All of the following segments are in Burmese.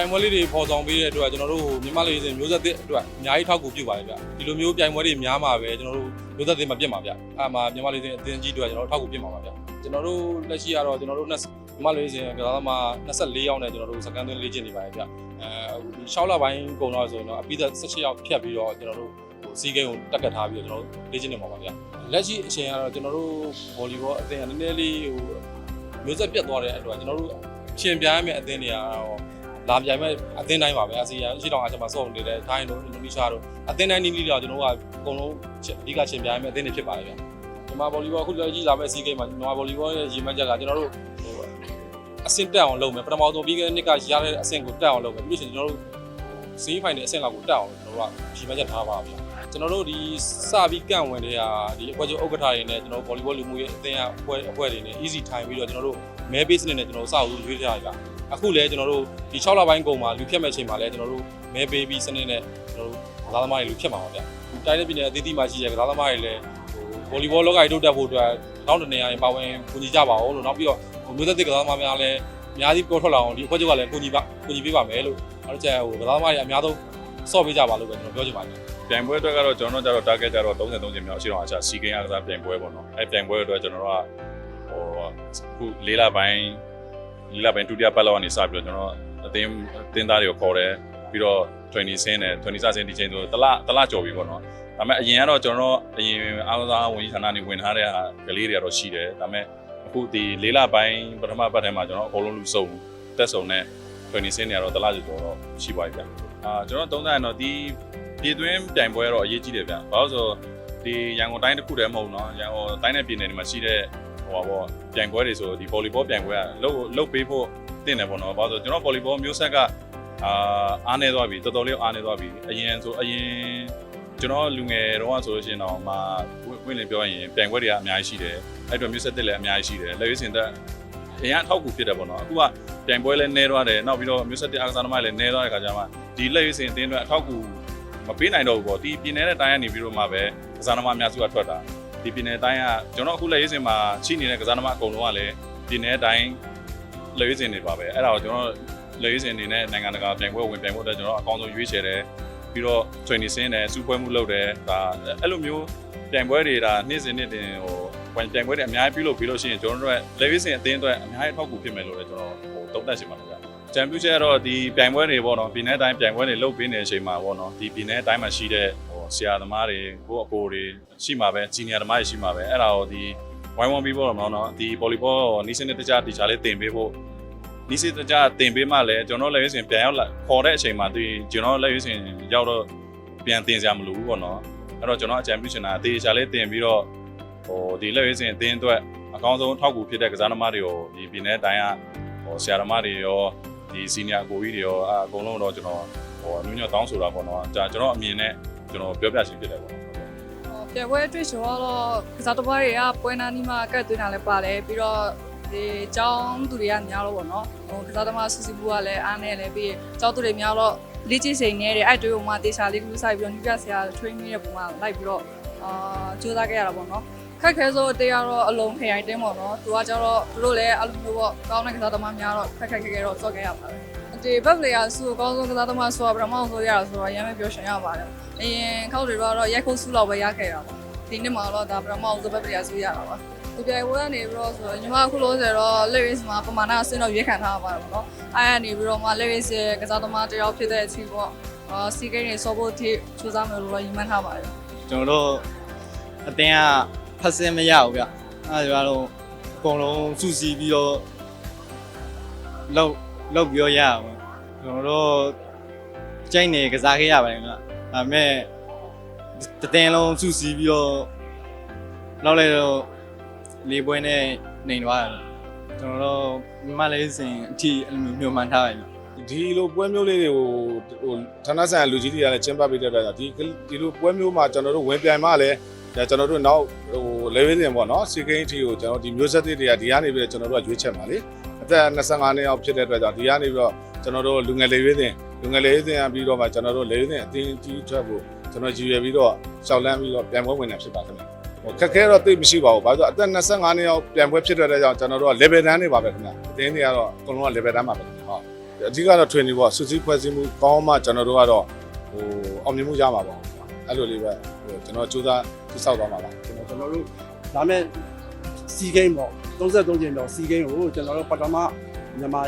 ပြိုင်ပွဲလေးတွေပေါ်ဆောင်ပေးတဲ့အတွက်ကျွန်တော်တို့မြန်မာလေးစဉ်မျိုးဆက်သစ်အတွက်အများကြီးထောက်ကူပြုပါတယ်ဗျဒီလိုမျိုးပြိုင်ပွဲတွေများမှာပဲကျွန်တော်တို့မျိုးဆက်သစ်မပြတ်မှာဗျအဲမှာမြန်မာလေးစဉ်အသင်းကြီးအတွက်ကျွန်တော်တို့ထောက်ကူပြတ်မှာပါဗျကျွန်တော်တို့လက်ရှိကတော့ကျွန်တော်တို့မြန်မာလေးစဉ်ကစားသမား24ယောက်နဲ့ကျွန်တော်တို့စကန်သွင်းလေ့ကျင့်နေပါတယ်ဗျအဲဒီ6လပိုင်းကုန်တော့ဆိုရင်တော့အပိသက်16ယောက်ဖြတ်ပြီးတော့ကျွန်တော်တို့ဟိုစီးကိန်းကိုတက်ကတ်ထားပြီးတော့ကျွန်တော်တို့လေ့ကျင့်နေမှာပါဗျလက်ရှိအချိန်ကတော့ကျွန်တော်တို့ဗော်လီဘောအသင်းကနည်းနည်းလေးဟိုမျိုးဆက်ပြတ်သွားတဲ့အတွက်ကျွန်တော်တို့ရှင်ပြိုင်မဲ့အသင်းတွေကတော့ လာပြိုင်မဲ့အသင်းတိုင်းပါပဲအာဆီယံအရှိတောင်အားကျမစောင့်နေတဲ့ထိုင်းတို့အင်ဒိုနီးရှားတို့အသင်းတိုင်းနီးနီးတော့ကျွန်တော်တို့ကအကုန်လုံးအဓိကရှင်ပြိုင်မဲ့အသင်းတွေဖြစ်ပါတယ်ဗျမြန်မာဗော်လီဘောအခုလည်းကြီးလာမဲ့စီးကိန်းမှာမြန်မာဗော်လီဘောရဲ့ရည်မှန်းချက်ကကျွန်တော်တို့ဟိုအဆင့်တက်အောင်လုပ်မယ်ပထမဆုံးပြီးခဲ့တဲ့နှစ်ကရတဲ့အဆင့်ကိုတက်အောင်လုပ်မယ်ပြီးလို့ရှိရင်ကျွန်တော်တို့စီးဖိုင်တဲ့အဆင့်လောက်ကိုတက်အောင်ကျွန်တော်တို့ကရည်မှန်းချက်ထားပါဗျကျွန်တော်တို့ဒီစပြီးကန့်ဝင်တဲ့ဟာဒီအဖွဲ့ချုပ်ဥက္ကဋ္ဌတွေနဲ့ကျွန်တော်ဗော်လီဘောလူမှုရေးအသင်းအဖွဲ့အဖွဲ့တွေနဲ့ easy time ပြီးတော့ကျွန်တော်တို့မဲ base နဲ့ကျွန်တော်တို့စအောင်ရွေးထားရတာ အခုလည်းကျွန်တော်တို့ဒီ6လပိုင်းကုန်မှာလူဖြတ်မဲ့ချိန်မှာလည်းကျွန်တော်တို့မဲပေးပြီးစနစ်နဲ့ကျွန်တော်တို့ကစားသမားတွေလူဖြတ်မှာပါဗျာ။တိုင်းတဲ့ပြည်နယ်အသီးသီးမှာရှိတဲ့ကစားသမားတွေလည်းဟိုဗောလီဘောလောကကြီးတိုးတက်ဖို့အတွက်တောင်းတနေရရင်ပါဝင်ကူညီကြပါဦးလို့နောက်ပြီးတော့ဟိုမျိုးသက်သစ်ကစားသမားများလည်းအများကြီးပေါ်ထွက်လာအောင်ဒီအဖွဲ့ချုပ်ကလည်းကူညီပါကူညီပေးပါမယ်လို့နောက်တစ်ချက်ဟိုကစားသမားတွေအများဆုံးဆော့ပေးကြပါလို့ပဲကျွန်တော်ပြောချင်ပါတယ်ပြိုင်ပွဲအတွက်ကတော့ကျွန်တော်တို့ကျတော့ target ကျတော့33ချိန်မြောက်အရှိတော်အချစီကင်းအားကစားပြိုင်ပွဲပေါ့နော်အဲပြိုင်ပွဲအတွက်ကျွန်တော်တို့ကဟိုအခု၄လပိုင်း ၄လပိုင်းဒုတိယပတ်လောက်ကနေစပြီးတော့ကျွန်တော်အသင်းအသင်းသားတွေကိုခေါ်တယ်ပြီးတော့ training ဆင်းတယ် training စဆင်းဒီချိန်ဆိုတလတလကြော်ပြီပေါ့နော်ဒါပေမဲ့အရင်ကတော့ကျွန်တော်အရင်အားကစားဝန်ကြီးဌာနနေဝင်ထားတဲ့ဟာကလေးတွေကတော့ရှိတယ်ဒါပေမဲ့အခုဒီ၄လပိုင်းပထမပတ်ထဲမှာကျွန်တော်အကုန်လုံးလူစုံတက်စုံနဲ့ training ဆင်းနေရတော့တလကျော်တော့ရှိပါပြီဗျအာကျွန်တော်သုံးသပ်ရင်တော့ဒီပြည်တွင်းပြိုင်ပွဲတော့အရေးကြီးတယ်ဗျ။ဘာလို့ဆိုဒီရန်ကုန်တိုင်းတစ်ခုတည်းမဟုတ်နော်။ရန်ကုန်တိုင်းနဲ့ပြည်နယ်တွေမှာရှိတဲ့ ဟိုပါပေါ့ပြိုင်ပွဲတွေဆိုဒီဗော်လီဘောပြိုင်ပွဲကလုတ်လုတ်ပေးဖို့တင်တယ်ပေါ့နော်။ဘာလို့ဆိုကျွန်တော်ဗော်လီဘောမျိုးဆက်ကအာအားနေသွားပြီတော်တော်လေးအားနေသွားပြီ။အရင်ဆိုအရင်ကျွန်တော်လူငယ်တုန်းကဆိုလို့ရှိရင်တော့မှဝင်လင်ပြောရင်ပြိုင်ပွဲတွေကအများကြီးရှိတယ်။အဲ့တော့မျိုးဆက်တက်လည်းအများကြီးရှိတယ်။လက်ရွေးစင်သက်အရင်အထောက်အကူဖြစ်တယ်ပေါ့နော်။အခုကပြိုင်ပွဲလည်းနေသွားတယ်။နောက်ပြီးတော့မျိုးဆက်တက်အားကစားသမားလည်းနေသွားတဲ့ခါကျမှဒီလက်ရွေးစင်အတင်းအတွက်အထောက်အကူမပေးနိုင်တော့ဘူးပေါ့ဒီပြည်နယ်နဲ့တိုင်းကနေပြီးတော့မှပဲကစားသမားအများစုကထွက်တာ ဒီပြည်နယ်တိုင်းကကျွန်တော်အခုလက်ရေးစင်မှာရှိနေတဲ့ကစားသမားအကုန်လုံးကလည်းပြည်နယ်တိုင်းလက်ရေးစင်တွေပါပဲအဲ့ဒါကိုကျွန်တော်လက်ရေးစင်တွေနဲ့နိုင်ငံတကာပြိုင်ပွဲဝင်ပြိုင်ဖို့အတွက်ကျွန်တော်အကောင်းဆုံးရွေးချယ်တယ်ပြီးတော့ training ဆင်းတယ်စူပွဲမှုလုပ်တယ်ဒါအဲ့လိုမျိုးပြိုင်ပွဲတွေဒါနေ့စဉ်နေ့တင်ဟိုဝင်ပြိုင်ပွဲတွေအများကြီးပြုလုပ်ပြီးလို့ရှိရင်ကျွန်တော်တို့လက်ရေးစင်အသင်းအတွက်အများကြီးထောက်ကူဖြစ်မယ်လို့လည်းကျွန်တော်ဟိုတုံ့တက်ရှင်ပါတယ်ဗျာချန်ပီယံချက်ကတော့ဒီပြိုင်ပွဲတွေပေါ့နော်ပြည်내တိုင်းပြိုင်ပွဲတွေလုပ်ပေးနေတဲ့အချိန်မှာပေါ့နော်ဒီပြည်내တိုင်းမှာရှိတဲ့ဟို ဆရာသမားတွေကိုယ့်အကိုတွေရှိမှာပဲဂျီနီယာသမားတွေရှိမှာပဲအဲ့ဒါကိုဒီဝိုင်းဝန်းပြီးပေါ့နော်နော်ဒီဗော်လီဘောနီးစနစ်တကျတီချာလေးတင်ပေးဖို့နီးစနစ်တကျတင်ပေးမှလည်းကျွန်တော်လည်းရွေးစင်ပြန်ရောက်လာခေါ်တဲ့အချိန်မှာဒီကျွန်တော်လည်းရွေးစင်ရောက်တော့ပြန်တင်စရာမလိုဘူးပေါ့နော်အဲ့တော့ကျွန်တော်အချန်ပီယံတာတေချာလေးတင်ပြီးတော့ဟိုဒီလက်ရွေးစင်အတင်းအတွက်အကောင်းဆုံးထောက်ကူဖြစ်တဲ့ကစားသမားတွေကိုဒီပြည်내တိုင်းကဟိုဆရာသမားတွေရောဒီစီနီယာကိုကြီးတွေရောအအကုန်လုံးတော့ကျွန်တော်ဟိုအနည်းငယ်တောင်းဆိုတာပေါ့နော်ဒါကျွန်တော်အမြင်နဲ့ ကျွန်တော်ပြောပြချင်ဖြစ်တယ်ပေါ့နော်ပြပွဲတွေ့ချောတော့ကစားသမားတွေကပွဲနာနီးမှာကတ်သွင်းတာလည်းပါတယ်ပြီးတော့ဒီចောင်းသူတွေကများတော့ဗောနော်ဟိုကစားသမားစုစုဘူးကလည်းအားနေလည်းပြီးចောင်းသူတွေများတော့လေ့ကျင့်စိန်နေတဲ့အဲ့တွေ့ဟိုမှာတေချာလေးကူးဆိုင်ပြီးတော့ညပြဆရာ training ရဲ့ပုံမှာလိုက်ပြီးတော့အာကြိုးစားခဲ့ရတာဗောနော်ခက်ခဲဆိုအတေးကတော့အလုံးခရိုင်တင်းပေါ့နော်သူကကျတော့သူတို့လည်းအဲ့လိုမျိုးပေါ့ကောင်းတဲ့ကစားသမားများတော့ခက်ခက်ခဲခဲတော့စော့ခဲ့ရပါတယ် ဒီဘက်ပလေယာစုအကောင်းဆုံးကစားသမားဆိုတာပထမဆုံးရတာဆိုတော့ရမ်းပဲပြောရှင်ရပါတယ်အရင်ခောက်တွေတော့ရိုက်ခုတ်စုလောက်ပဲရခဲ့တာပေါ့ဒီနေ့မှာတော့ဒါပထမအောင်စပတ်ပြရဆိုရတာပါဒီပြိုင်ပွဲကနေပြီးတော့ဆိုတော့ညီမအခုလို့ဆိုတော့ lyrics မှာပမာဏအဆင့်တော့ရွေးခံထားရပါတယ်ပေါ့နော်အဲ့ကနေပြီးတော့မှ lyrics ရဲ့ကစားသမားတစ်ယောက်ဖြစ်တဲ့အချိန်ပေါ့အာစီကိန်းတွေစောဖို့အထိစူးစမ်းမယ်လို့တော့ညီမထားပါတယ်ကျွန်တော်တို့အတင်းကဖတ်စင်းမရဘူးဗျအဲဒါကြောင့်အကုန်လုံးစုစည်းပြီးတော့လောက် လောက်ပြီးတော့ရအောင်ကျွန်တော်တို့ကျိုင်းနေကစားခဲ့ရပါတယ်ဗျဒါပေမဲ့တတင်းလုံးစုစည်းပြီးတော့လောက်လိုက်တော့လေးပွဲနဲ့နေသွားတယ်ကျွန်တော်တို့မမလေးစင်အထိအလိုမျိုးမှန်ထားပါတယ်ဗျဒီလိုပွဲမျိုးလေးတွေကိုဟိုဌာနဆိုင်ရာလူကြီးတွေကလည်းကျင်းပပေးတဲ့အတွက်ကြောင့်ဒီဒီလိုပွဲမျိုးမှာကျွန်တော်တို့ဝင်ပြိုင်မှလည်းဒါကျွန်တော်တို့နောက်ဟို level တင်ပေါ့နော်စီကိန်းအထိကိုကျွန်တော်ဒီမျိုးဆက်တွေတွေကဒီကနေပြီးတော့ကျွန်တော်တို့ကရွေးချက်ပါလေအ သက်25နှစ်အောင်ဖြစ်တဲ့အတွက်ကြောင့်ဒီကနေပြီးတော့ကျွန်တော်တို့လူငယ် level တင်လူငယ် level တင်ပြီးတော့မှကျွန်တော်တို့ level တင်အတင်းကြီးထွက်ဖို့ကျွန်တော်ကြည်ရွယ်ပြီးတော့ရှောက်လန်းပြီးတော့ပြန်ပွဲဝင်နေဖြစ်ပါခင်ဗျဟိုခက်ခဲတော့သိမရှိပါဘူး။ဘာလို့အသက်25နှစ်အောင်ပြန်ပွဲဖြစ်တဲ့အတွက်ကြောင့်ကျွန်တော်တို့က level တန်းနေပါပဲခင်ဗျ။အတင်းတွေကတော့အကုန်လုံးက level တန်းပါပဲခင်ဗျ။ဟုတ်အဓိကတော့ training ပေါ့စုစည်းဖွဲ့စည်းမှုကောင်းမှကျွန်တော်တို့ကတော့ဟိုအောင်မြင်မှုရမှာပေါ့အဲ့လိုလေးပဲဟိုကျွန်တော်စူးစမ်းတိစောက်သွားမှာပါကျွန်တော်ကျွန်တော်တို့ဒါမဲ့ စီဂိမ်းပေါ့33ကျင်းတော့စီဂိမ်းကိုကျွန်တော်တို့ပထမမြန်မာ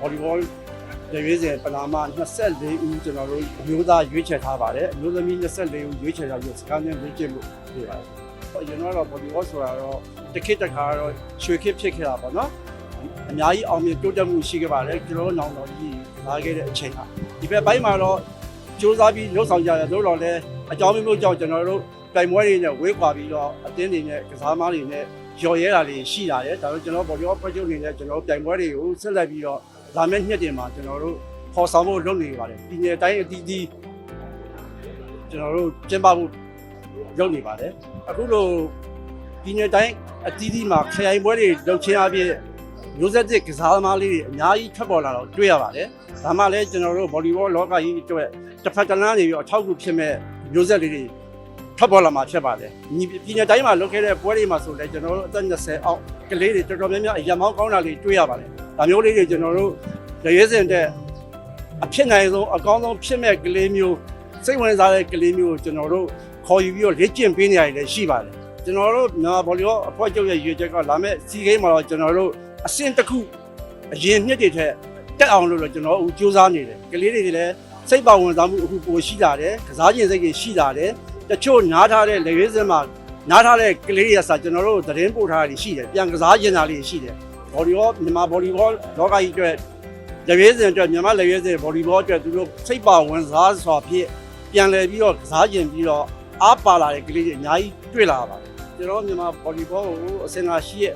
ဗော်လီဘောရေရွေးစဉ်ပနာမ24ဦးကျွန်တော်တို့အမျိုးသားရွေးချယ်ထားပါတယ်အမျိုးသမီး24ဦးရွေးချယ်ထားပြီးစကန်နဲ့ရွေးချယ်မှုပြပါတယ်။အရင်ကတော့ဗော်လီဘောဆိုတာတော့တစ်ခေတ်တစ်ခါတော့ရွှေခေတ်ဖြစ်ခဲ့တာပေါ့နော်။အများကြီးအောင်မြင်တိုးတက်မှုရှိခဲ့ပါတယ်ကျွန်တော်တို့နောင်တော်ကြီးလာခဲ့တဲ့အချိန်ဟာဒီဘက်ပိုင်းမှာတော့စူးစမ်းပြီးလှုပ်ဆောင်ကြရတယ်လို့တော့လည်းအကြောင်းမျိုးကြောင့်ကျွန်တော်တို့တိုင်ပွဲတွေနဲ့ဝေးခွာပြီးတော့အတင်းတွေနဲ့ကစားသမားတွေနဲ့ ရော်ရဲတာတွေရှိလာတယ်ဒါတော့ကျွန်တော်ဘော်လီဘောဖွဲ့ချုပ်အနေနဲ့ကျွန်တော်တိုင်ပွဲတွေကိုဆက်လက်ပြီးတော့လာမယ့်နှစ်တင်မှာကျွန်တော်တို့ခေါ်ဆောင်ဖို့လုပ်နေပါတယ်ပြည်နယ်တိုင်းအသီးသီးကျွန်တော်တို့ကျင်းပဖို့လုပ်နေပါတယ်အခုလိုပြည်နယ်တိုင်းအသီးသီးမှာခရိုင်ပွဲတွေလုပ်ချင်းအပြင်မျိုးဆက်တဲ့ကစားသမားလေးတွေအများကြီးထွက်ပေါ်လာတော့တွေ့ရပါတယ်ဒါမှလည်းကျွန်တော်တို့ဘော်လီဘောလောကကြီးအတွက်တစ်ဖက်တစ်လမ်းနေပြီးတော့အထောက်အကူဖြစ်မဲ့မျိုးဆက်လေးတွေ ထွက်ပေါ်လာမှာဖြစ်ပါတယ်ညီပြည်နယ်တိုင်းမှာလုပ်ခဲ့တဲ့ပွဲတွေမှာဆိုလည်းကျွန်တော်တို့အသက်20အောက်ကလေးတွေတော်တော်များများအရမောင်းကောင်းတာလေးတွေ့ရပါတယ်ဒါမျိုးလေးတွေကျွန်တော်တို့ရဲစင်တဲ့အဖြစ်နိုင်ဆုံးအကောင်းဆုံးဖြစ်မဲ့ကလေးမျိုးစိတ်ဝင်စားတဲ့ကလေးမျိုးကိုကျွန်တော်တို့ခေါ်ယူပြီးတော့လေ့ကျင့်ပေးနေရတယ်လည်းရှိပါတယ်ကျွန်တော်တို့မြန်မာဗော်လီဘောအဖွဲ့ချုပ်ရဲ့ရည်ရွယ်ချက်ကလာမဲ့စီဂိမ်းမှာတော့ကျွန်တော်တို့အဆင့်တစ်ခုအရင်နှစ်တွေထက်တက်အောင်လို့လည်းကျွန်တော်တို့ကြိုးစားနေတယ်ကလေးတွေလည်းစိတ်ပါဝင်စားမှုအခုပိုရှိလာတယ်ကစားခြင်းစိတ်တွေရှိလာတယ် တချို့နားထားတဲ့လေရွေးစင်မှာနားထားတဲ့ကလေးတွေကစကျွန်တော်တို့သတင်းပို့ထားတာတွေရှိတယ်ပြန်ကစားကျင်တာလေးရှိတယ်ဘော်လီဘောမြန်မာဘော်လီဘောလောကကြီးအတွက်လေရွေးစင်အတွက်မြန်မာလေရွေးစင်ဘော်လီဘောအတွက်သူတို့စိတ်ပါဝင်စားစွာဖြင့်ပြန်လည်ပြီးတော့ကစားကျင်ပြီးတော့အားပါလာတဲ့ကလေးတွေအများကြီးတွေ့လာပါတယ်ကျွန်တော်မြန်မာဘော်လီဘောကိုအစင်လာရှိရဲ့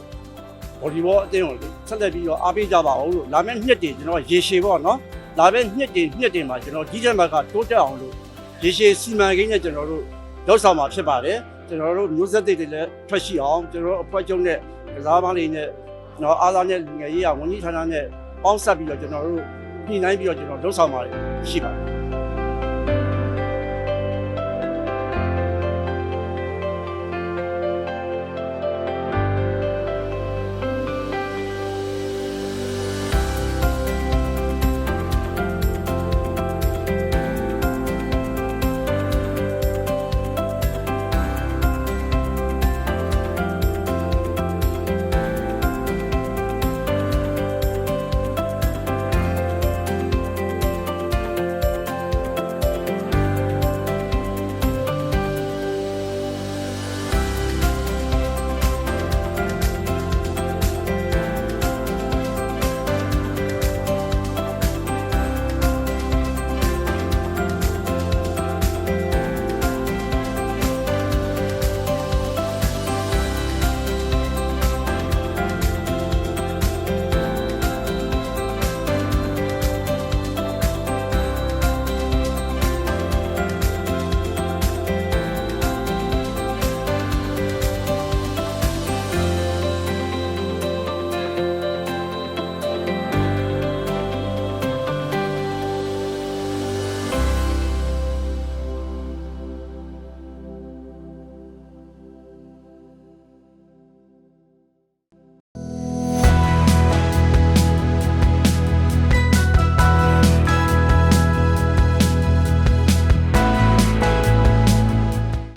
ဘော်လီဘောအသင်းကိုဆက်လက်ပြီးတော့အားပေးကြပါအောင်လို့လာမယ့်နှစ်တည်ကျွန်တော်ရေရှည်ပေါ့နော်လာမယ့်နှစ်တည်နှစ်တည်မှာကျွန်တော်ဒီချက်ဘက်ကတိုးတက်အောင်လို့ရေရှည်စီမံကိန်းနဲ့ကျွန်တော်တို့ လောက်ဆောင်မှာဖြစ်ပါတယ်ကျွန်တော်တို့မျိုးဆက်တွေလည်းထွက်ရှိအောင်ကျွန်တော်တို့အဖွဲ့ချုပ်နဲ့ကစားသမားတွေနဲ့ကျွန်တော်အားသားနဲ့လူငယ်ရေးရဝန်ကြီးဌာနနဲ့ပေါင်းဆက်ပြီးတော့ကျွန်တော်တို့ညှိနှိုင်းပြီးတော့ကျွန်တော်လှုပ်ဆောင်ပါတယ်ရှိပါတယ်